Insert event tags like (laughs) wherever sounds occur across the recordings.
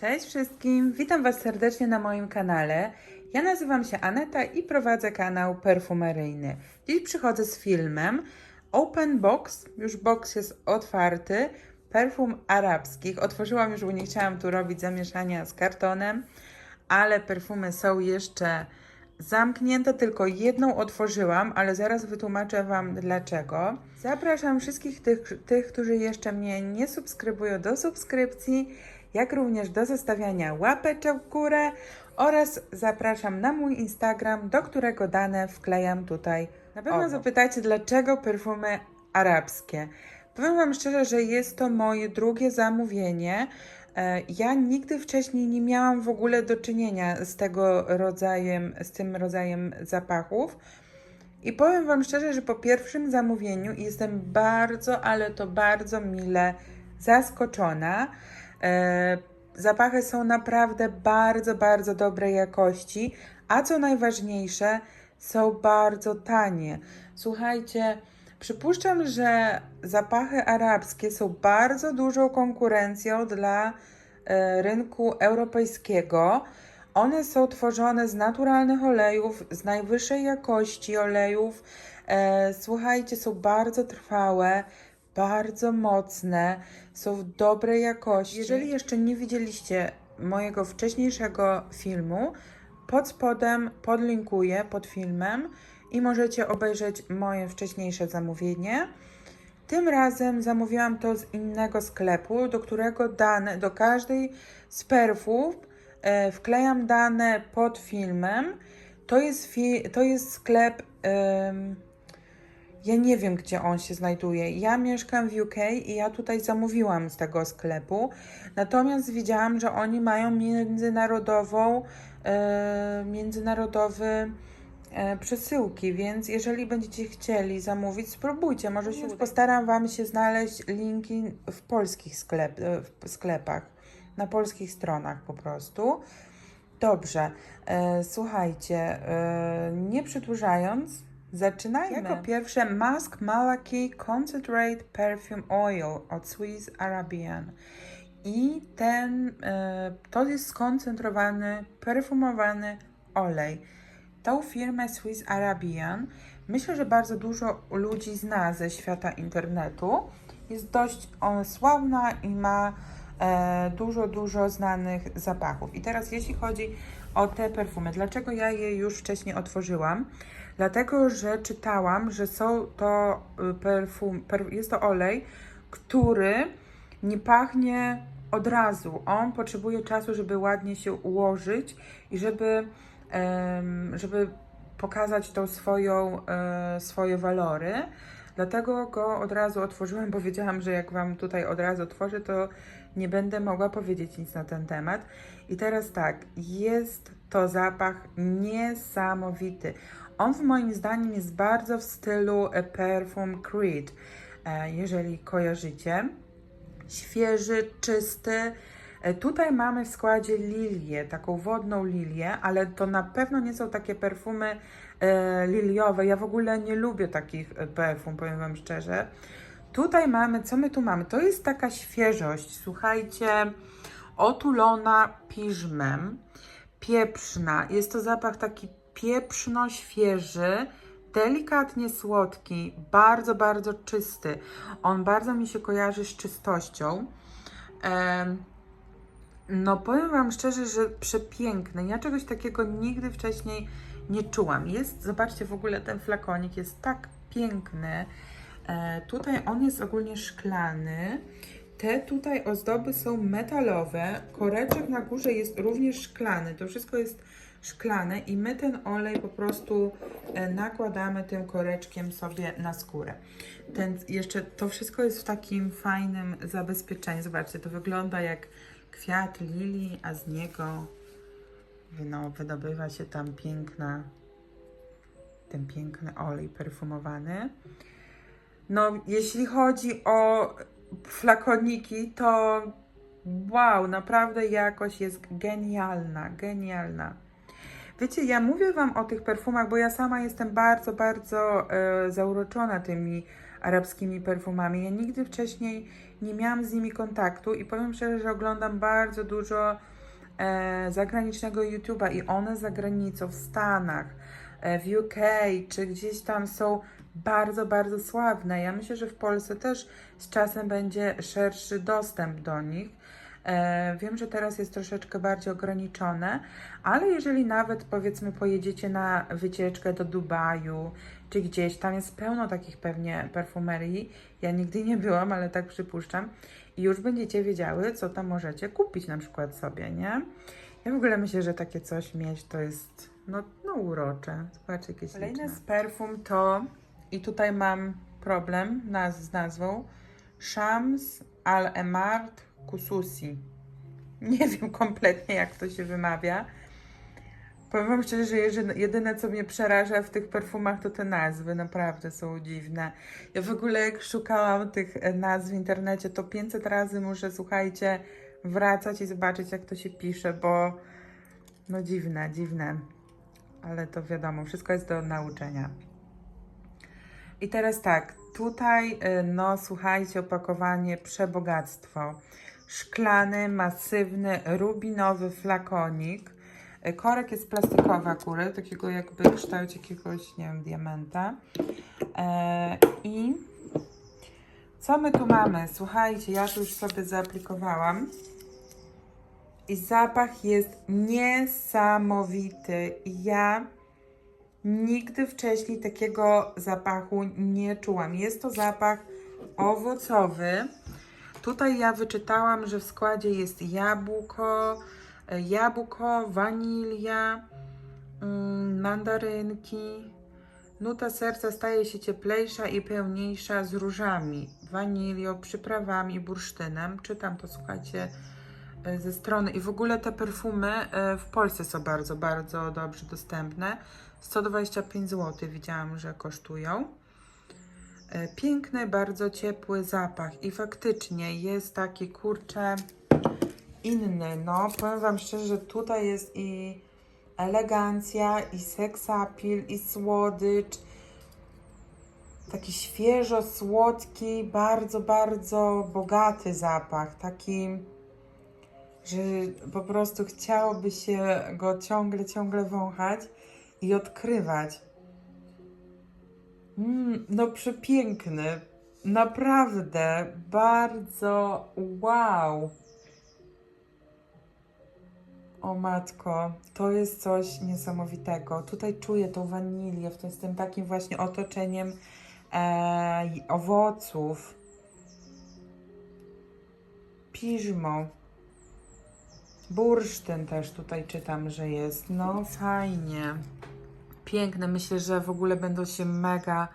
Cześć wszystkim, witam Was serdecznie na moim kanale. Ja nazywam się Aneta i prowadzę kanał perfumeryjny. Dziś przychodzę z filmem Open Box, już box jest otwarty, perfum arabskich. Otworzyłam już, bo nie chciałam tu robić zamieszania z kartonem, ale perfumy są jeszcze zamknięte, tylko jedną otworzyłam, ale zaraz wytłumaczę Wam dlaczego. Zapraszam wszystkich tych, tych, którzy jeszcze mnie nie subskrybują do subskrypcji, jak również do zostawiania łapeczek w górę oraz zapraszam na mój Instagram, do którego dane wklejam tutaj. Na pewno Obok. zapytacie, dlaczego perfumy arabskie. Powiem Wam szczerze, że jest to moje drugie zamówienie. E, Ja nigdy wcześniej nie miałam w ogóle do czynienia z tego rodzajem, z tym rodzajem zapachów. I powiem Wam szczerze, że po pierwszym zamówieniu jestem bardzo, ale to bardzo mile zaskoczona. E, Zapachy są naprawdę bardzo, bardzo dobrej jakości, a co najważniejsze, są bardzo tanie. Słuchajcie, przypuszczam, że zapachy arabskie są bardzo dużą konkurencją dla e, rynku europejskiego. One są tworzone z naturalnych olejów, z najwyższej jakości olejów. E, słuchajcie, są bardzo trwałe, bardzo mocne, są w dobrej jakości. Jeżeli jeszcze nie widzieliście mojego wcześniejszego filmu, pod spodem podlinkuję pod filmem i możecie obejrzeć moje wcześniejsze zamówienie. Tym razem zamówiłam to z innego sklepu, do którego dane, do każdej z perfów e, wklejam dane pod filmem. To jest, fi, to jest sklep. em, ja nie wiem, gdzie on się znajduje. Ja mieszkam w UK i ja tutaj zamówiłam z tego sklepu. Natomiast widziałam, że oni mają międzynarodową, e, międzynarodowy e, przesyłki, więc jeżeli będziecie chcieli zamówić, spróbujcie. Może się postaram Wam się znaleźć linki w polskich sklep, e, w sklepach, na polskich stronach po prostu. Dobrze, e, słuchajcie, e, nie przedłużając, zaczynajmy. Jako pierwsze Mask Malaki Concentrate Perfume Oil od Swiss Arabian. I ten, e, to jest skoncentrowany, perfumowany olej. Tą firmę Swiss Arabian myślę, że bardzo dużo ludzi zna ze świata internetu. Jest dość ona sławna i ma e, dużo, dużo znanych zapachów. I teraz jeśli chodzi o te perfumy, dlaczego ja je już wcześniej otworzyłam? Dlatego, że czytałam, że są to y, perfum, per, jest to olej, który nie pachnie od razu. On potrzebuje czasu, żeby ładnie się ułożyć i żeby, żeby pokazać tą swoją, e, swoje walory. Dlatego go od razu otworzyłam, bo wiedziałam, że jak Wam tutaj od razu otworzę, to nie będę mogła powiedzieć nic na ten temat. I teraz tak, jest to zapach niesamowity. On w moim zdaniem jest bardzo w stylu e, Perfum Creed, e, jeżeli kojarzycie. Świeży, czysty. E, Tutaj mamy w składzie lilię, taką wodną lilię, ale to na pewno nie są takie perfumy liliowe. Ja w ogóle nie lubię takich perfum, powiem Wam szczerze. Tutaj mamy, co my tu mamy? To jest taka świeżość, słuchajcie, otulona piżmem, pieprzna. Jest to zapach taki pieprzno-świeży, delikatnie słodki, bardzo, bardzo czysty. On bardzo mi się kojarzy z czystością. No, powiem Wam szczerze, że przepiękny. Ja czegoś takiego nigdy wcześniej nie czułam. Jest, zobaczcie, w ogóle ten flakonik jest tak piękny. E, tutaj on jest ogólnie szklany. Te tutaj ozdoby są metalowe. Koreczek na górze jest również szklany. To wszystko jest szklane i my ten olej po prostu e, nakładamy tym koreczkiem sobie na skórę. Ten jeszcze to wszystko jest w takim fajnym zabezpieczeniu. Zobaczcie, to wygląda jak kwiat lilii, a z niego no, wydobywa się tam piękna ten piękny olej perfumowany. No, jeśli chodzi o flakoniki, to wow, naprawdę jakość jest genialna, genialna. Wiecie, ja mówię Wam o tych perfumach, bo ja sama jestem bardzo, bardzo e, zauroczona tymi arabskimi perfumami. Ja nigdy wcześniej nie miałam z nimi kontaktu i powiem szczerze, że oglądam bardzo dużo e, zagranicznego YouTube'a i one za granicą, w Stanach, e, w UK, czy gdzieś tam są bardzo, bardzo sławne. Ja myślę, że w Polsce też z czasem będzie szerszy dostęp do nich. E, wiem, że teraz jest troszeczkę bardziej ograniczone, ale jeżeli nawet powiedzmy pojedziecie na wycieczkę do Dubaju czy gdzieś, tam jest pełno takich pewnie perfumerii. Ja nigdy nie byłam, ale tak przypuszczam. I już będziecie wiedziały, co tam możecie kupić na przykład sobie, nie? Ja w ogóle myślę, że takie coś mieć to jest no, no urocze. Zobaczcie, jakieś Kolejne z perfum to, i tutaj mam problem naz z nazwą, Shams Al-Emart Kususi. Nie wiem kompletnie, jak to się wymawia. Powiem Wam szczerze, że jedyne, co mnie przeraża w tych perfumach, to te nazwy. Naprawdę są dziwne. Ja w ogóle, jak szukałam tych e, nazw w internecie, to 500 razy muszę, słuchajcie, wracać i zobaczyć, jak to się pisze, bo no dziwne, dziwne. Ale to wiadomo, wszystko jest do nauczenia. I teraz tak, tutaj, y, no słuchajcie, opakowanie przebogactwo. Szklany, masywny, rubinowy flakonik. Y, Korek jest plastikowy akurat, takiego jakby w kształcie jakiegoś, nie wiem, diamenta. E, I co my tu mamy? Słuchajcie, ja tu już sobie zaaplikowałam. I zapach jest niesamowity. Ja Nigdy wcześniej takiego zapachu nie czułam. Jest to zapach owocowy. Tutaj ja wyczytałam, że w składzie jest jabłko, e, jabłko, wanilia, mm, mandarynki. Nuta serca staje się cieplejsza i pełniejsza z różami, wanilią, przyprawami, bursztynem. Czytam to, słuchajcie, e, ze strony. I w ogóle te perfumy e, w Polsce są bardzo, bardzo dobrze dostępne. 125 zł widziałam, że kosztują. E, Piękny, bardzo ciepły zapach i faktycznie jest taki kurczę inny. No, powiem Wam szczerze, że tutaj jest i elegancja, i seksapil, i słodycz. Taki świeżo słodki, bardzo, bardzo bogaty zapach. Taki, że po prostu chciałoby się go ciągle, ciągle wąchać i odkrywać. Mm, no przepiękny. Naprawdę bardzo wow. O matko, to jest coś niesamowitego. Tutaj czuję tą wanilię w tym, tym takim właśnie otoczeniem e, owoców. Piżmo. Bursztyn też tutaj czytam, że jest. No fajnie. Piękne. Myślę, że w ogóle będą się mega,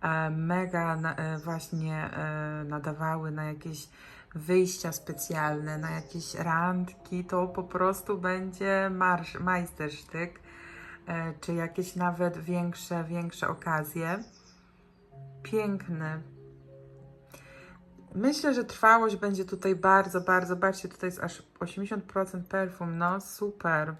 e, mega e, właśnie e, nadawały na jakieś wyjścia specjalne, na jakieś randki. To po prostu będzie marsz, majstersztyk, czy jakieś nawet większe, większe okazje. Piękny. Myślę, że trwałość będzie tutaj bardzo, bardzo. Zobaczcie, tutaj jest aż 80% perfum. No, super.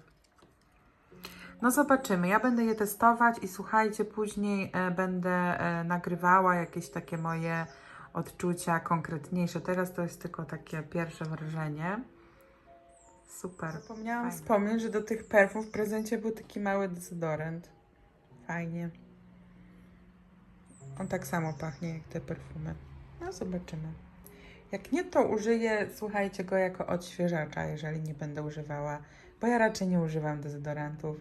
No, zobaczymy. Ja będę je testować i słuchajcie, później e, będę e, nagrywała jakieś takie moje odczucia konkretniejsze. Teraz to jest tylko takie pierwsze wrażenie. Super. Zapomniałam Fajnie. wspomnieć, że do tych perfum w prezencie był taki mały dezodorant. Fajnie. On tak samo pachnie jak te perfumy. No zobaczymy. Jak nie, to użyję, słuchajcie, go jako odświeżacza, jeżeli nie będę używała, bo ja raczej nie używam dezodorantów,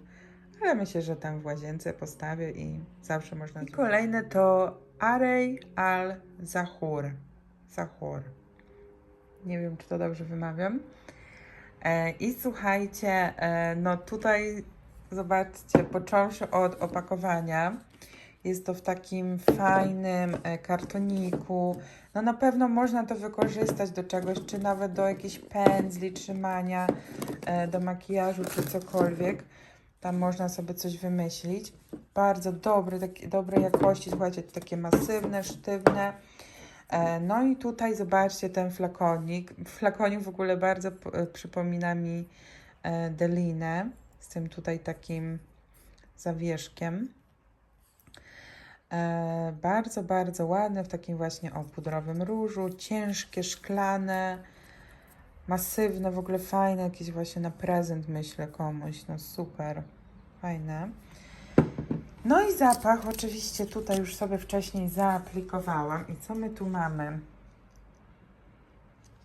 ale myślę, że tam w łazience postawię i zawsze można... I kolejne to Arey Al Zahur. Zahur. Nie wiem, czy to dobrze wymawiam. E, I słuchajcie, e, no tutaj zobaczcie, począwszy od opakowania, jest to w takim fajnym e, kartoniku. No na pewno można to wykorzystać do czegoś, czy nawet do jakichś pędzli, trzymania, do makijażu, czy cokolwiek. Tam można sobie coś wymyślić. Bardzo dobry, taki, dobrej jakości, słuchajcie, takie masywne, sztywne. E, No i tutaj zobaczcie ten flakonik. Flakonik w ogóle bardzo e, przypomina mi e, Delinę z tym tutaj takim zawieszkiem. Bardzo, bardzo ładne w takim właśnie o różu, ciężkie, szklane. Masywne, w ogóle fajne, jakieś właśnie na prezent myślę komuś, no super, fajne. No i zapach, oczywiście tutaj już sobie wcześniej zaaplikowałam. I co my tu mamy?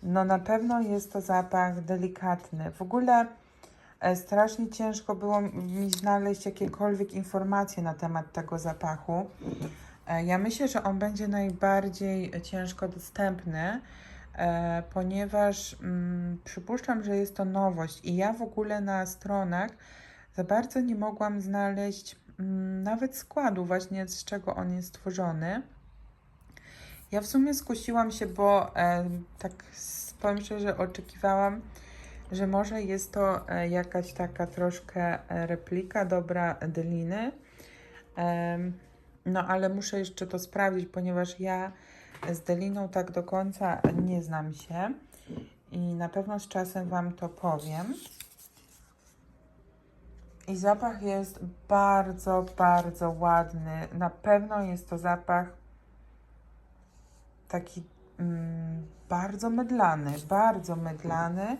No na pewno jest to zapach delikatny. W ogóle e, strasznie ciężko było mi znaleźć jakiekolwiek informacje na temat tego zapachu. E, Ja myślę, że on będzie najbardziej ciężko dostępny, ponieważ mm, przypuszczam, że jest to nowość i ja w ogóle na stronach za bardzo nie mogłam znaleźć mm, nawet składu właśnie z czego on jest stworzony. Ja w sumie skusiłam się, bo e, tak powiem szczerze, oczekiwałam, że może jest to e, jakaś taka troszkę e, replika dobra Deliny. Em, no ale muszę jeszcze to sprawdzić, ponieważ ja z Deliną tak do końca nie znam się i na pewno z czasem Wam to powiem. I zapach jest bardzo, bardzo ładny. Na pewno jest to zapach taki mm, bardzo mydlany, bardzo mydlany.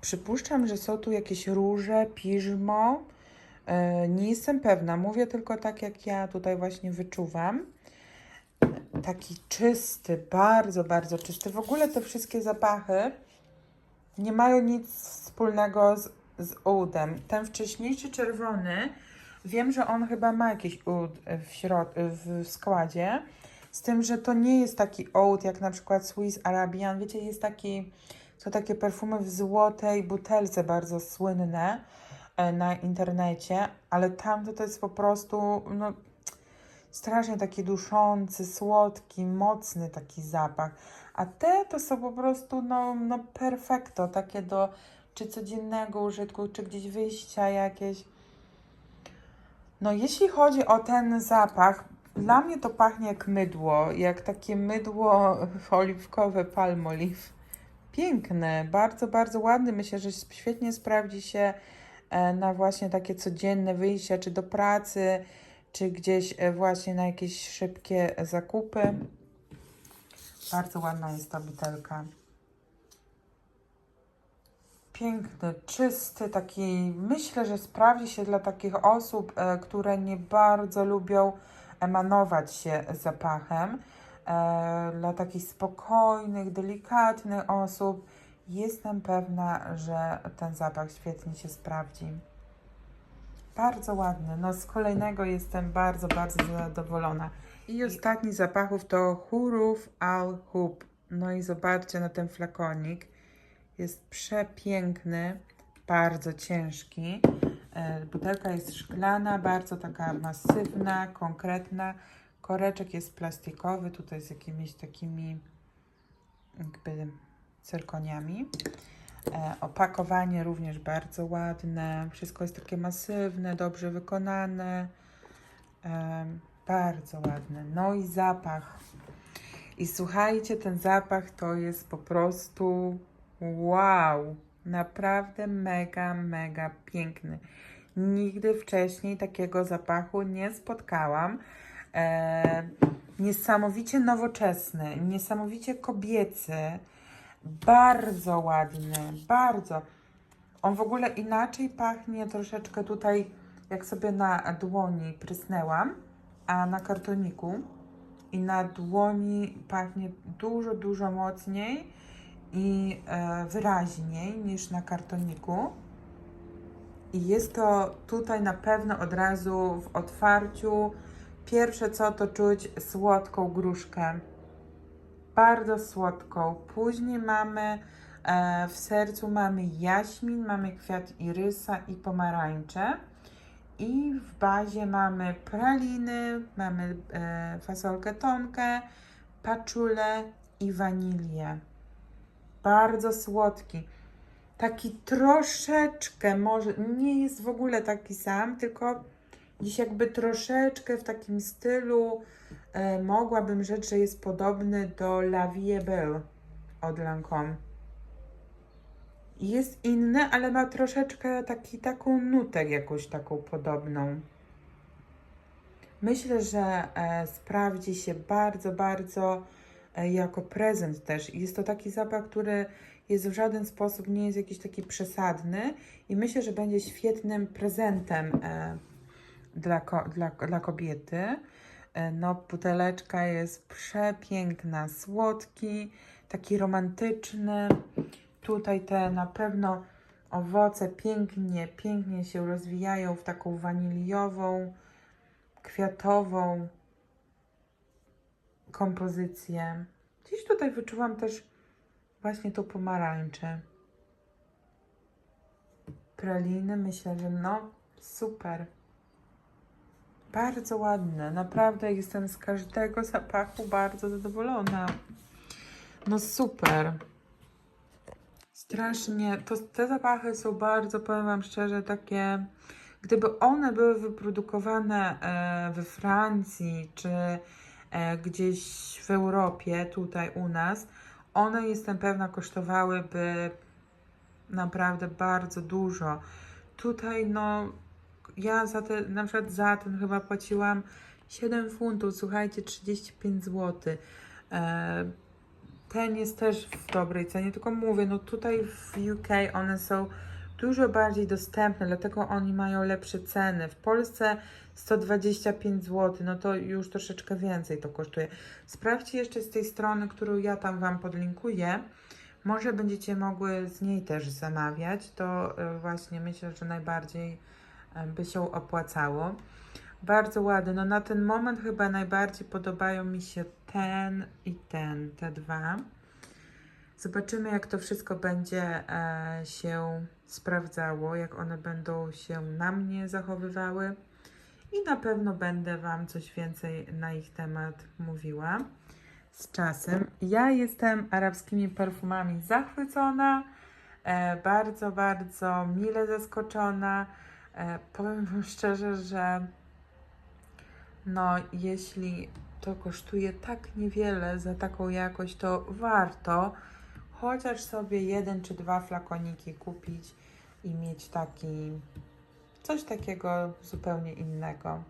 Przypuszczam, że są tu jakieś róże, piżmo. E, nie jestem pewna, mówię tylko tak, jak ja tutaj właśnie wyczuwam. Taki czysty, bardzo, bardzo czysty. W ogóle te wszystkie zapachy nie mają nic wspólnego z, z oudem. Ten wcześniejszy czerwony, wiem, że on chyba ma jakiś oud w, środ- w składzie. Z tym, że to nie jest taki oud jak na przykład Swiss Arabian. Wiecie, jest taki, są takie perfumy w złotej butelce bardzo słynne e, na internecie, ale tamto to jest po prostu no, strasznie taki duszący, słodki, mocny taki zapach. A te to są po prostu no, no perfekto, takie do czy codziennego użytku, czy gdzieś wyjścia jakieś. No jeśli chodzi o ten zapach, dla mnie to pachnie jak mydło, jak takie mydło (laughs) oliwkowe, palmolive. Piękne, bardzo, bardzo ładny. Myślę, że świetnie sprawdzi się e, na właśnie takie codzienne wyjścia, czy do pracy, czy gdzieś e, właśnie na jakieś szybkie zakupy. Bardzo ładna jest ta butelka. Piękny, czysty, taki. Myślę, że sprawdzi się dla takich osób, e, które nie bardzo lubią emanować się zapachem. E, dla takich spokojnych, delikatnych osób jestem pewna, że ten zapach świetnie się sprawdzi. Bardzo ładny. No z kolejnego jestem bardzo, bardzo zadowolona. I ostatni zapachów to Huruf Al Hub. No i zobaczcie na ten flakonik. Jest przepiękny, bardzo ciężki. E, Butelka jest szklana, bardzo taka masywna, konkretna. Koreczek jest plastikowy, tutaj z jakimiś takimi jakby cyrkoniami. E, opakowanie również bardzo ładne. Wszystko jest takie masywne, dobrze wykonane. E, bardzo ładne. No i zapach. I słuchajcie, ten zapach to jest po prostu wow. Naprawdę mega, mega piękny. Nigdy wcześniej takiego zapachu nie spotkałam. E, niesamowicie nowoczesny, niesamowicie kobiecy, bardzo ładny, bardzo. On w ogóle inaczej pachnie troszeczkę tutaj, jak sobie na dłoni prysnęłam, a na kartoniku i na dłoni pachnie dużo, dużo mocniej i e, wyraźniej niż na kartoniku. I jest to tutaj na pewno od razu w otwarciu. Pierwsze co to czuć słodką gruszkę. Bardzo słodką. Później mamy e, w sercu mamy jaśmin, mamy kwiat irysa i pomarańcze. I w bazie mamy praliny, mamy e, fasolkę tonkę, paczulę i wanilię. Bardzo słodki. Taki troszeczkę, może nie jest w ogóle taki sam, tylko gdzieś jakby troszeczkę w takim stylu e, mogłabym rzec, że jest podobny do La Vie Belle od Lancome. Jest inny, ale ma troszeczkę taki, taką nutę jakąś taką podobną. Myślę, że e, sprawdzi się bardzo, bardzo e, jako prezent też. Jest to taki zapach, który jest w żaden sposób, nie jest jakiś taki przesadny i myślę, że będzie świetnym prezentem e, dla, dla, dla kobiety. E, no, buteleczka jest przepiękna, słodki, taki romantyczny. Tutaj te na pewno owoce pięknie, pięknie się rozwijają w taką waniliową, kwiatową kompozycję. Gdzieś tutaj wyczułam też właśnie tą pomarańczę. Praliny, myślę, że no super. Bardzo ładne. Naprawdę jestem z każdego zapachu bardzo zadowolona. No super. Strasznie. To, te zapachy są bardzo, powiem Wam szczerze, takie. Gdyby one były wyprodukowane e, we Francji czy e, gdzieś w Europie, tutaj u nas, one jestem pewna kosztowałyby naprawdę bardzo dużo. Tutaj no ja za te, na przykład za ten chyba płaciłam 7 funtów, słuchajcie, 35 zł. E, ten jest też w dobrej cenie, tylko mówię, no tutaj w UK one są dużo bardziej dostępne, dlatego oni mają lepsze ceny. W Polsce 125 zł, no to już troszeczkę więcej to kosztuje. Sprawdźcie jeszcze z tej strony, którą ja tam Wam podlinkuję. Może będziecie mogły z niej też zamawiać. To e, właśnie myślę, że najbardziej by się opłacało. Bardzo ładny. No na ten moment chyba najbardziej podobają mi się ten i ten, te dwa. Zobaczymy, jak to wszystko będzie e, się sprawdzało, jak one będą się na mnie zachowywały. I na pewno będę Wam coś więcej na ich temat mówiła z czasem. Ja jestem arabskimi perfumami zachwycona, e, bardzo, bardzo mile zaskoczona. E, powiem Wam szczerze, że no, jeśli to kosztuje tak niewiele za taką jakość, to warto chociaż sobie jeden czy dwa flakoniki kupić i mieć taki coś takiego zupełnie innego.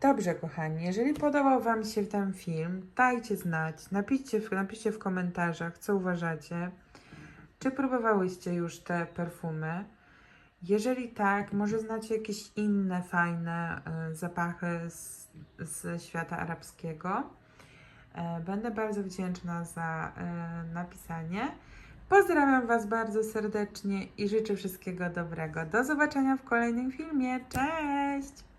Dobrze, kochani, jeżeli podobał Wam się ten film, dajcie znać, napiszcie napiszcie w komentarzach, co uważacie. Czy próbowałyście już te perfumy? Jeżeli tak, może znacie jakieś inne fajne y, zapachy z, z świata arabskiego. E, Będę bardzo wdzięczna za e, napisanie. Pozdrawiam Was bardzo serdecznie i życzę wszystkiego dobrego. Do zobaczenia w kolejnym filmie. Cześć!